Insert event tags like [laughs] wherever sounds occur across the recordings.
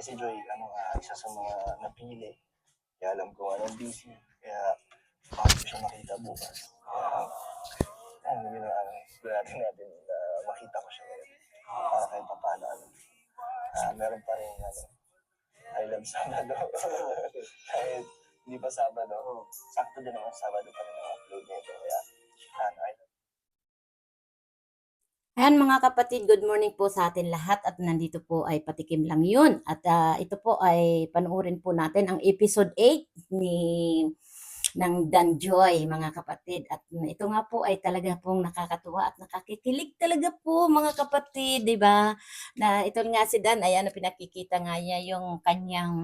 Si Joy, ano nga, isa sa mga napili. Kaya alam ko anong busy. Kaya bakit ko siya makita bukas. Kaya, ano, yun ang ano, natin natin na makita ko siya ngayon. Para kahit pa paano, ano, ah, meron pa rin, ano, I love Sabado. [laughs] kahit hindi pa Sabado, sakto din naman Sabado pa rin ang upload nito. Kaya, ano, I Ayan mga kapatid, good morning po sa atin lahat at nandito po ay patikim lang yun. At ah, ito po ay panoorin po natin ang episode 8 ni ng Danjoy mga kapatid. At ito nga po ay talaga pong nakakatuwa at nakakikilig talaga po mga kapatid, di ba? Na ito nga si Dan, ayan na pinakikita nga niya yung kanyang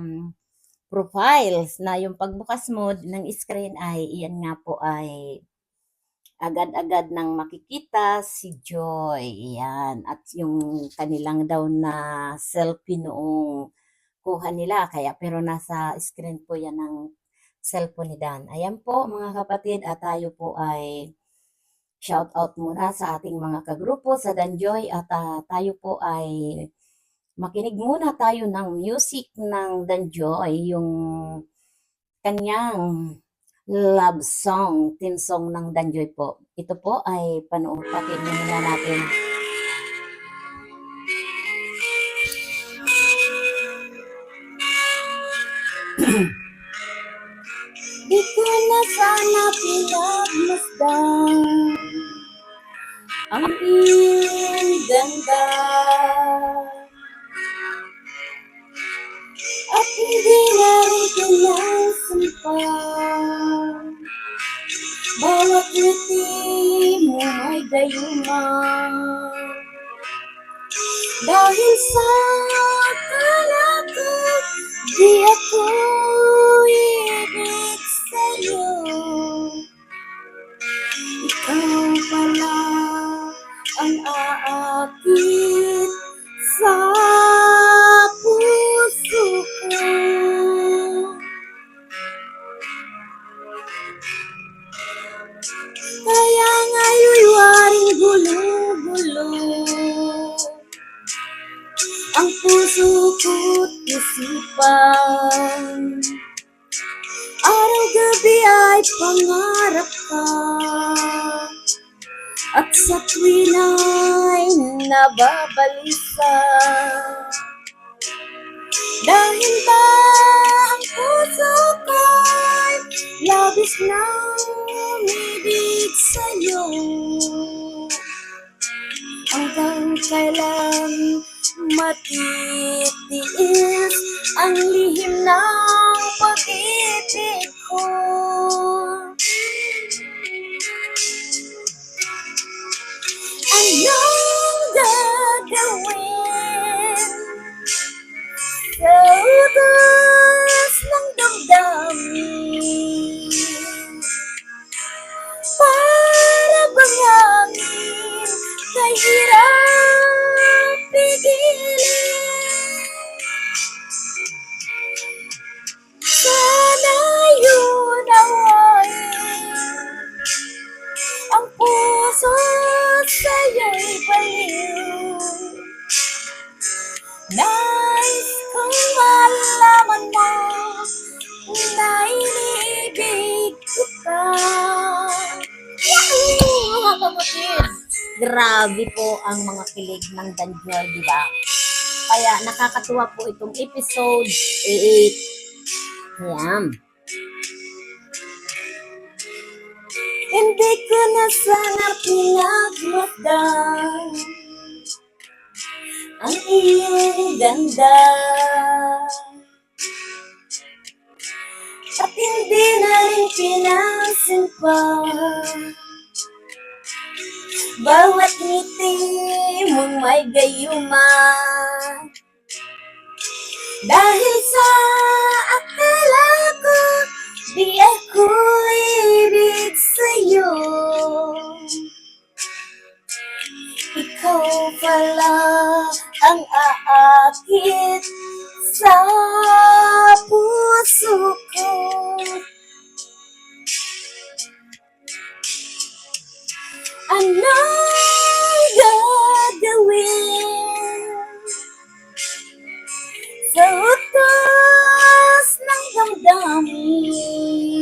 profiles na yung pagbukas mo ng screen ay iyan nga po ay agad-agad nang makikita si Joy. Yan. At yung kanilang daw na selfie noong kuha nila. Kaya, pero nasa screen po yan ng cellphone ni Dan. Ayan po mga kapatid at tayo po ay shout out muna sa ating mga kagrupo sa Danjoy at ah, tayo po ay makinig muna tayo ng music ng Danjoy, yung kanyang love song, team song ng Danjoy po. Ito po ay panood pakinggan muna natin. Aakit sa puso ko. Kaya ngayon waring gulo-gulo. Ang puso ko't isipan. Araw-gabi ay pangarap ka. At sa tuwin ay nababalisa Dahil ba ang puso ko'y labis na umibig sa'yo? Hanggang kailan matitiis ang lihim ng sa'yo'y baliw Nais kong malaman mo na iniibig kita. Yahoo! Grabe po ang mga kilig ng Danjoy, di ba? Kaya nakakatuwa po itong episode 8. Ayan. Hindi ko na sana pinagmasdan ang iyong ganda. At hindi na rin pinansin pa Bawat ngiti mong may gayuma Dahil sa akala ko Di ako ibig sa'yo ikaw pala ang aakit sa puso ko. Anong gagawin sa Lakas ng damdamin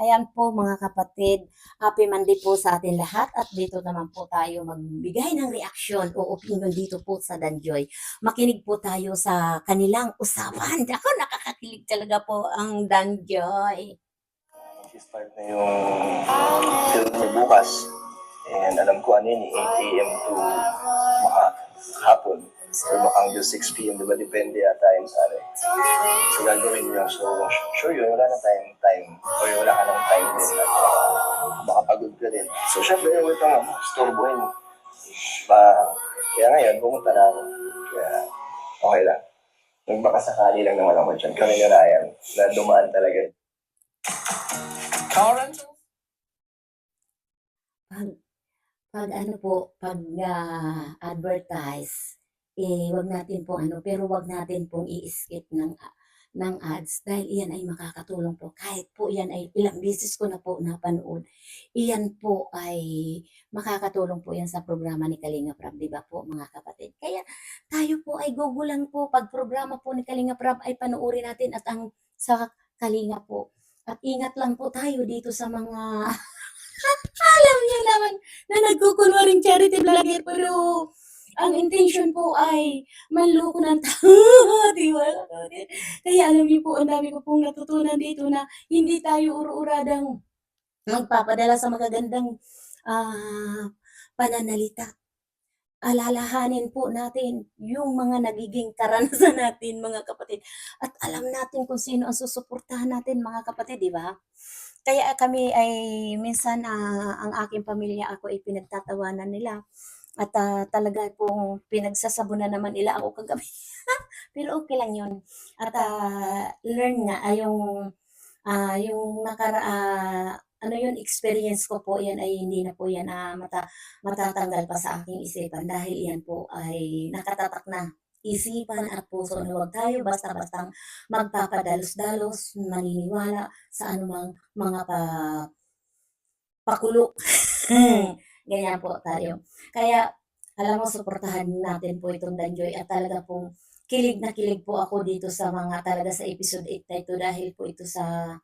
Ayan po mga kapatid, happy Monday po sa atin lahat at dito naman po tayo magbigay ng reaksyon o opinion dito po sa Danjoy. Makinig po tayo sa kanilang usapan. Ako nakakakilig talaga po ang Danjoy. Start na yung film niya bukas. And alam ko ano yun, eh, 8 a.m. to maka hapon. Or baka hanggang 6 p.m. Diba? Depende yata yung sa ano. eh. So gagawin nyo. So sure yun, wala na tayong time. Or wala ka ng time din. At uh, baka pagod ka din. So syempre, yung ito nga, storbohin. Ba, kaya ngayon, pumunta na ako. Kaya okay lang. Nagbaka sakali lang naman ako dyan. Kami ni Ryan na dumaan talaga. Car rental? Pag, pag ano po, pag ah, advertise, eh, wag natin po ano, pero wag natin pong i-skip ng ng ads dahil iyan ay makakatulong po. Kahit po iyan ay ilang beses ko na po napanood, iyan po ay makakatulong po yan sa programa ni Kalinga Prab, di ba po mga kapatid? Kaya tayo po ay gugulan po pag programa po ni Kalinga Prab ay panoorin natin at ang sa Kalinga po. At ingat lang po tayo dito sa mga [laughs] alam niyo naman na nagkukunwaring charity vlogger pero ang intention po ay manloko ng [laughs] tao, di ba? Kaya alam niyo po, ang dami ko pong natutunan dito na hindi tayo uru-uradang magpapadala sa magagandang ah, pananalita. Alalahanin po natin yung mga nagiging karanasan natin, mga kapatid. At alam natin kung sino ang susuportahan natin, mga kapatid, di ba? Kaya kami ay minsan ah, ang aking pamilya ako ay pinagtatawanan nila at ah, talaga pong pinagsasabunan naman nila ako kagabi. [laughs] Pero okay lang yun. At ah, learn nga ay yung ah, yung nakara ah, ano yun experience ko po yan ay hindi na po yan ah, mata, matatanggal pa sa aking isipan dahil yan po ay nakatatak na isipan at puso na huwag tayo basta-bastang magpapadalos-dalos, maniniwala sa anumang mga pa, pakulo. [laughs] Ganyan po tayo. Kaya, alam mo, suportahan natin po itong Danjoy at talaga pong kilig na kilig po ako dito sa mga talaga sa episode 8 na ito dahil po ito sa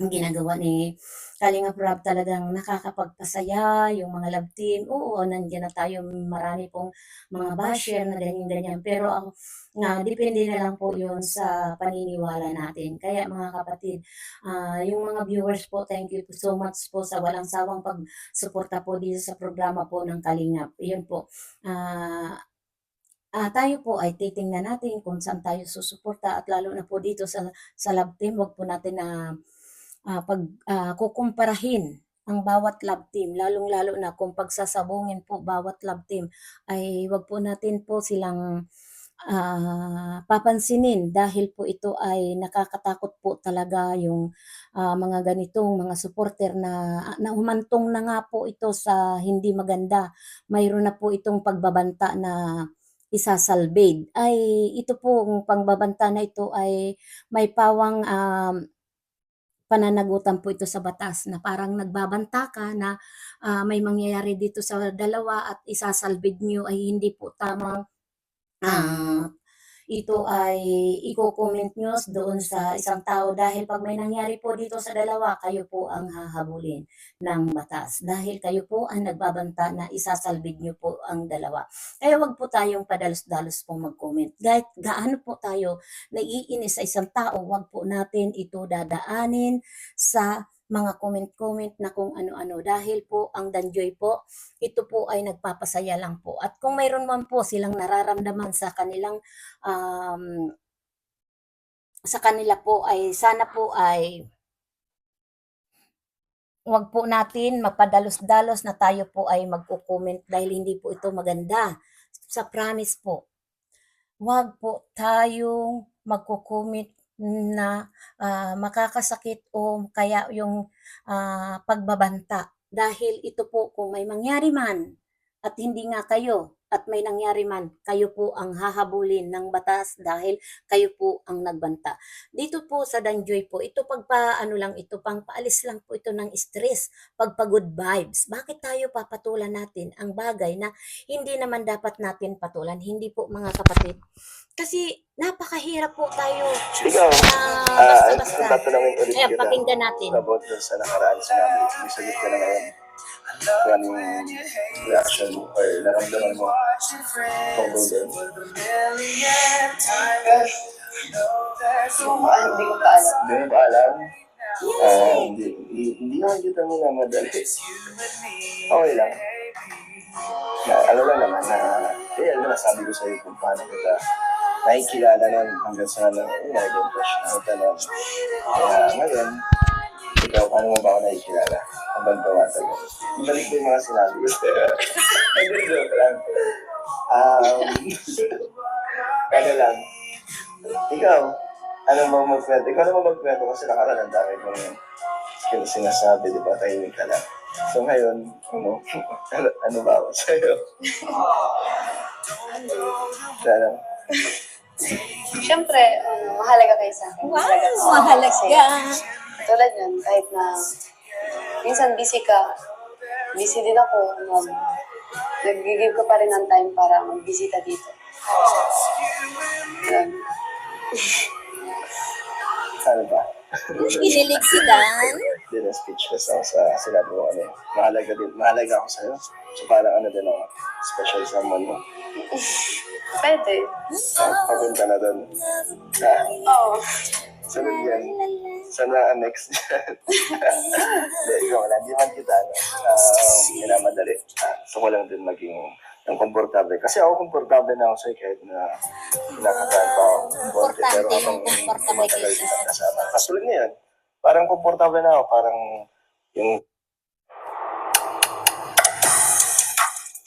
ang ginagawa ni Kalinga Prab talagang nakakapagpasaya, yung mga love team, oo, nandiyan na tayo, marami pong mga basher na ganyan-ganyan, pero ang nga, depende na lang po yun sa paniniwala natin. Kaya mga kapatid, ah, yung mga viewers po, thank you po so much po sa walang sawang pagsuporta po dito sa programa po ng Kalingap. Yun po, ah, ah, tayo po ay titingnan natin kung saan tayo susuporta at lalo na po dito sa sa love team, wag po natin na ah, pag ah, kukumparahin ang bawat love team, lalong-lalo na kung pagsasabungin po bawat love team, ay wag po natin po silang ah, papansinin dahil po ito ay nakakatakot po talaga yung ah, mga ganitong mga supporter na, na humantong na nga po ito sa hindi maganda. Mayroon na po itong pagbabanta na isasalbid. Ay ito pong pangbabanta na ito ay may pawang um, pananagutan po ito sa batas na parang nagbabanta ka na ah, may mangyayari dito sa dalawa at isasalbid nyo ay hindi po tamang ah, ito ay i-comment nyo doon sa isang tao dahil pag may nangyari po dito sa dalawa, kayo po ang hahabulin ng batas dahil kayo po ang nagbabanta na isasalbid nyo po ang dalawa. Kaya wag po tayong padalos-dalos pong mag-comment. Kahit gaano po tayo naiinis sa isang tao, wag po natin ito dadaanin sa mga comment-comment na kung ano-ano. Dahil po ang Danjoy po, ito po ay nagpapasaya lang po. At kung mayroon man po silang nararamdaman sa kanilang um, sa kanila po ay sana po ay wag po natin mapadalos-dalos na tayo po ay magko-comment dahil hindi po ito maganda. Sa promise po, wag po tayong magko-comment na ah, makakasakit o kaya yung ah, pagbabanta. Dahil ito po kung may mangyari man at hindi nga kayo at may nangyari man, kayo po ang hahabulin ng batas dahil kayo po ang nagbanta. Dito po sa Danjoy po, ito pagpa ano lang ito, pang paalis lang po ito ng stress, pagpa-good vibes. Bakit tayo papatulan natin ang bagay na hindi naman dapat natin patulan? Hindi po mga kapatid. Kasi napakahirap po tayo Ikaw, na ah, basta-basta. Ayan, kita pakinggan natin. about sa nakaraan sinabi. May sagot ka na ngayon. Ano yung reaction mo or naramdaman mo tungkol doon? hindi ko pa alam. Hindi mo ba alam? Ah, hindi, hindi, hindi naman kita mo na madali. Okay lang. Na, ano lang naman na, eh, ano na sabi ko sa'yo kung paano kita nakikilala nun hanggang sa ano, yung naging crush na nun. Kaya ngayon, ikaw, paano mo ba ako nakikilala? Hanggang tumatagal. Ibalik mo yung mga sinabi ko sa'yo. Hindi, joke lang. Um, [laughs] ano lang, ikaw, ano mo magkwento? Ikaw naman magkwento kasi nakaraan ang dami kong kin- sinasabi, di ba? Tahimik ka lang. So ngayon, ano, ano, [laughs] ano ba ako sa'yo? Ano? Siyempre, um, mahalaga kayo sa akin. Wow, Mahalaga Tulad yan, kahit na minsan busy ka, busy din ako. Mag, nag-give ko pa rin ng time para magbisita dito. Yan. [laughs] Ano ba? Kinilig si Dan. Hindi na speechless ako sa sinabi mo ano. Mahalaga din. Mahalaga ako sa'yo. So parang ano din ako. Special someone mo. Pwede. Ah, Papunta na doon. Ah, Oo. sunod yan. Sana ang next dyan. [laughs] Hindi, ikaw wala. Hindi man kita, ano, um, minamadali. Ah, gusto ko lang din maging ng komportable. Kasi ako komportable na ako sa'yo kahit na kinakabahan pa ako. konti. Pero habang komportable kayo. kita kasama. Katulad ngayon, parang komportable na ako. Parang yung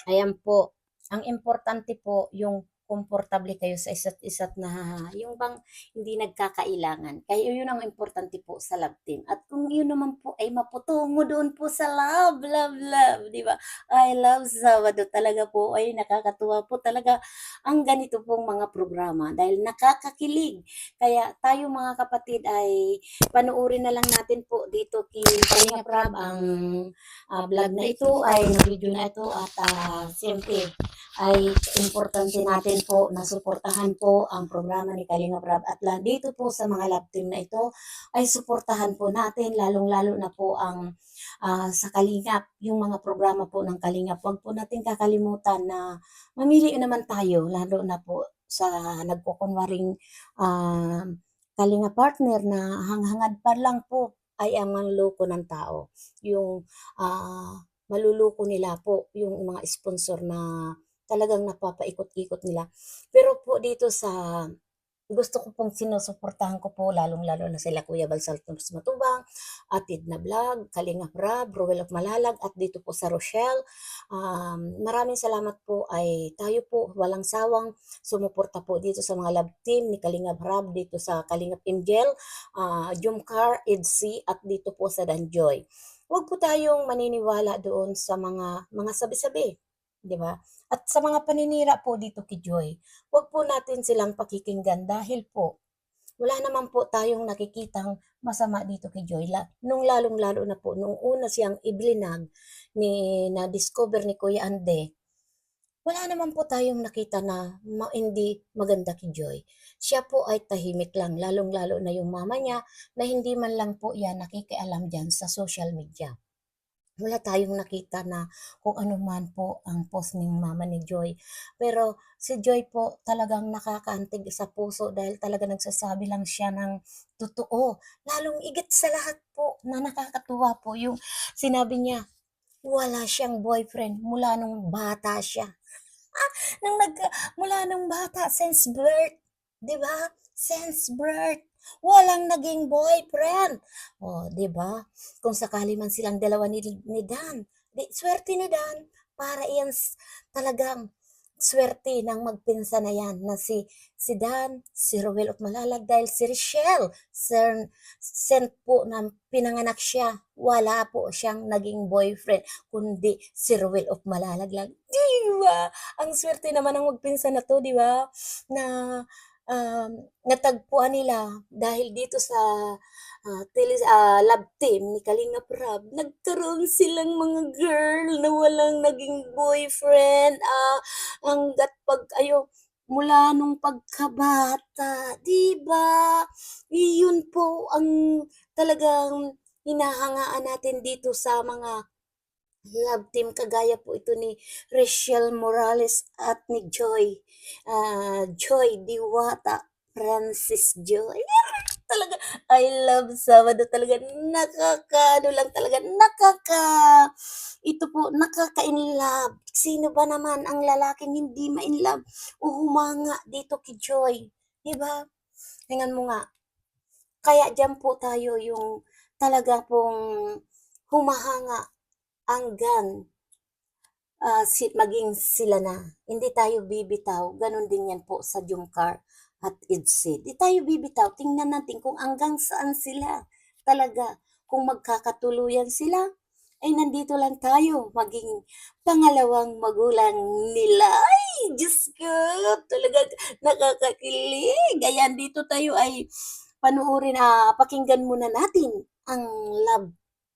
Ayan po. Ang importante po yung komportable kayo sa isa't isa't na yung bang hindi nagkakailangan. Kaya yun ang importante po sa love team. At kung yun naman po ay maputungo doon po sa love, love, love, di ba? I love Sabado talaga po ay nakakatuwa po talaga ang ganito pong mga programa dahil nakakakilig. Kaya tayo mga kapatid ay panuorin na lang natin po dito kay Kalinga Prab ang ah, vlog na ito ay video na ito at ah, siyempre ay importante natin po na suportahan po ang programa ni Kalinga Prab at la, dito po sa mga love team na ito ay suportahan po natin lalong-lalo na po ang ah, sa Kalingap, yung mga programa po ng Kalingap. Huwag po natin kakalimutan na mamili naman tayo lalo na po sa nagkukunwaring ah, Kalinga partner na hanghangad pa lang po ay ang manloko ng tao. Yung ah, maluluko nila po yung mga sponsor na talagang napapaikot-ikot nila. Pero po dito sa gusto ko pong sinusuportahan ko po lalong-lalo na sila Kuya Balsal Tomas Matubang, Atid na Vlog, Kalinga Rab, Roel of Malalag at dito po sa Rochelle. Um, maraming salamat po ay tayo po walang sawang sumuporta po dito sa mga love team ni Kalinga Rab dito sa Kalinga Angel, uh, Jumcar, Edsi at dito po sa Danjoy. Huwag po tayong maniniwala doon sa mga mga sabi-sabi, 'di ba? At sa mga paninira po dito kay Joy, huwag po natin silang pakikinggan dahil po wala naman po tayong nakikitang masama dito kay Joy. Nung lalong-lalo na po, nung una siyang iblinag ni, na discover ni Kuya Ande, wala naman po tayong nakita na ma- hindi maganda kay Joy. Siya po ay tahimik lang, lalong-lalo na yung mama niya na hindi man lang po yan nakikialam dyan sa social media. Wala tayong nakita na kung ano man po ang post ng mama ni Joy. Pero si Joy po talagang nakakaantig sa puso dahil talaga nagsasabi lang siya ng totoo. Lalong igit sa lahat po na nakakatuwa po yung sinabi niya, wala siyang boyfriend mula nung bata siya. [laughs] Ah, nang nag, mula nung bata, since birth, ba? Since birth, walang naging boyfriend. O, di ba? Kung sakali man silang dalawa ni, ni Dan, di, swerte ni Dan para iyan talagang swerte ng magpinsa na yan na si si Dan, si Rowel of Malalag dahil si Richelle, sir, sent po na pinanganak siya. Wala po siyang naging boyfriend, kundi si Rowel of Malalag lang. Di ba? Ang swerte naman ng magpinsa na to, di ba? Na um, natagpuan nila dahil dito sa ah, tele, ah, lab team ni Kalinga Prab, nagkaroon silang mga girl na walang naging boyfriend. Ah, hanggat pag, ayo, mula nung pagkabata, di ba? Iyon po ang talagang hinahangaan natin dito sa mga love team kagaya po ito ni Rachel Morales at ni Joy. ah Joy Diwata Francis Joy. [laughs] talaga, I love Sabado talaga. Nakaka, ano lang talaga, nakaka, ito po, nakaka-in love. Sino ba naman ang lalaking hindi ma-in love o humanga dito kay Joy? Di ba? Tingnan mo nga. Kaya dyan po tayo yung talaga pong humahanga hanggang ah, si, maging sila na. Hindi tayo bibitaw. Ganon din yan po sa Jungkar at Idsid. Di tayo bibitaw. Tingnan natin kung hanggang saan sila. Talaga. Kung magkakatuluyan sila, ay nandito lang tayo. Maging pangalawang magulang nila. Ay, Diyos ko. Talaga nakakakilig. Ayan, dito tayo ay panuorin na pakinggan muna natin ang love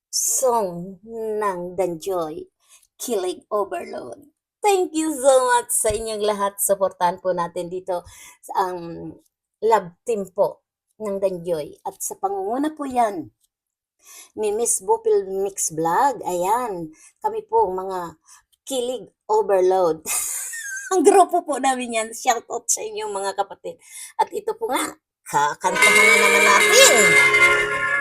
song ng Danjoy, Kilig Overload. Thank you so much sa inyong lahat. Supportan po natin dito sa ang love team po ng Danjoy. At sa pangunguna po yan ni Miss Bupil Mix Vlog. Ayan, kami po mga Kilig Overload. [laughs] ang grupo po namin yan. Shout out sa inyong mga kapatid. At ito po nga, kakantahan na naman natin.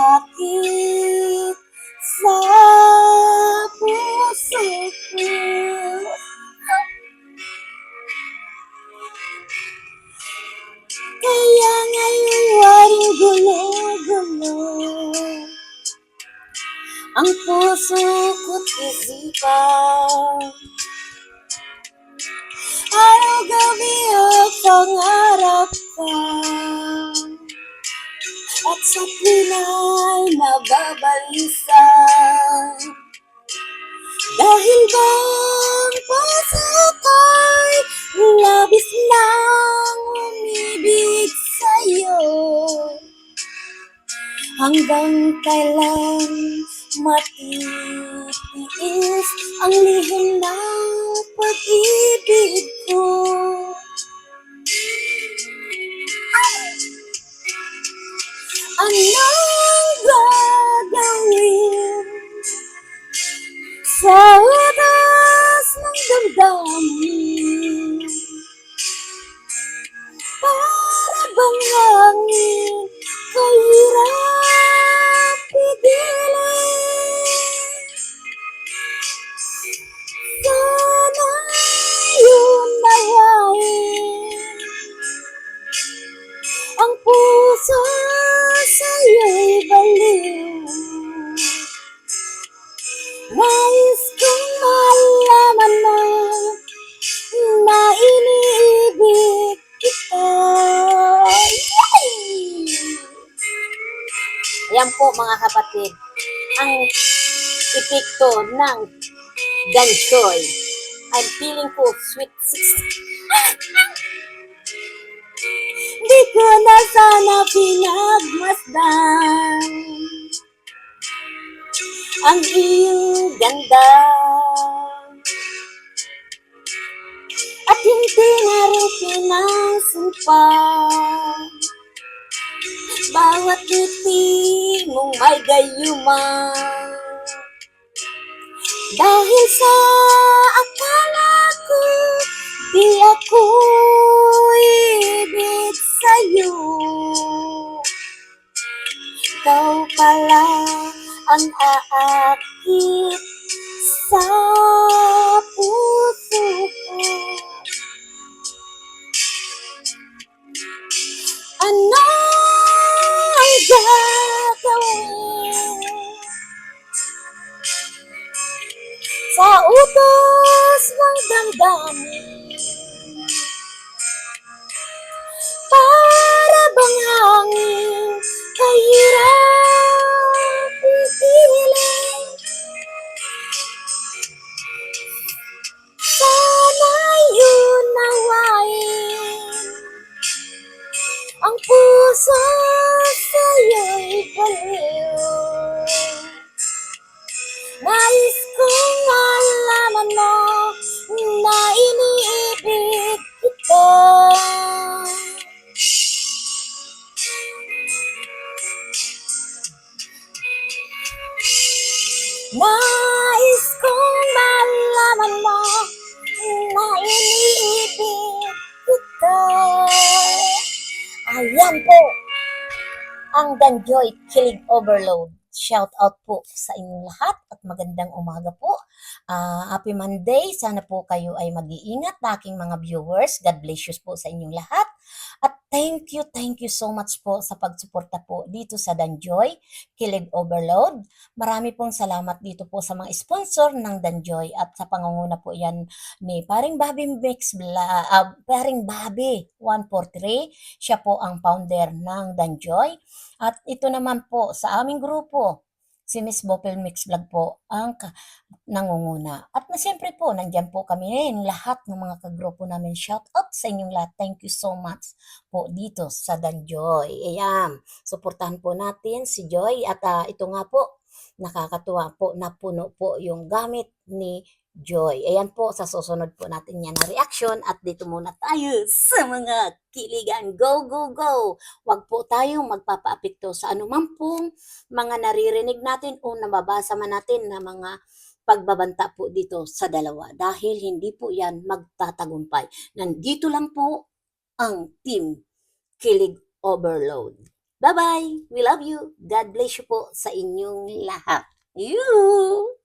Aakit Hanggang kailan matitiis ang lihim ng pag-ibig ko Anong gagawin sa utas ng damdamin? Para bang hangin kahirap Ang puso sa'yo'y baliw. Nais kong malaman mo Na iniibig kita. Ayan po mga kapatid Ang epekto ng ganchoy. I'm feeling po sweet 16 Di ko na sana pinagmasdan ang iyong ganda. At hindi na rin pinasumpan bawat ngiti mong may gayuman. Dahil sa akala ko, di ako ibig sa'yo. Ikaw pala ang aakit sa puso ko. Ano ang gagawin sa utos ng damdamin? Ayan po ang Danjoy Killing Overload. Shout out po sa inyong lahat at magandang umaga po. Ah, happy Monday. Sana po kayo ay mag-iingat, aking mga viewers. God bless you po sa inyong lahat. At thank you, thank you so much po sa pagsuporta po dito sa Danjoy Killing Overload. Marami pong salamat dito po sa mga sponsor ng Danjoy at sa pangunguna po yan ni Paring Bobby Mix Bla, ah, Paring Bobby 143. Siya po ang founder ng Danjoy. At ito naman po sa aming grupo, si Miss Bopel Mix Vlog po ang nangunguna. At na siyempre po, nandyan po kami ngayon, lahat ng mga kagrupo namin. Shout out sa inyong lahat. Thank you so much po dito sa Danjoy. Ayan, suportahan po natin si Joy. At ah, ito nga po, nakakatuwa po, napuno po yung gamit ni Joy. Ayan po, sa susunod po natin yan na reaction. At dito muna tayo [laughs] sa mga kiligan. Go, go, go! Huwag po tayong magpapaapekto sa anumang pong mga naririnig natin o nababasa man natin na mga pagbabanta po dito sa dalawa. Dahil hindi po yan magtatagumpay. Nandito lang po ang Team Kilig Overload. Bye-bye! We love you! God bless you po sa inyong lahat. You!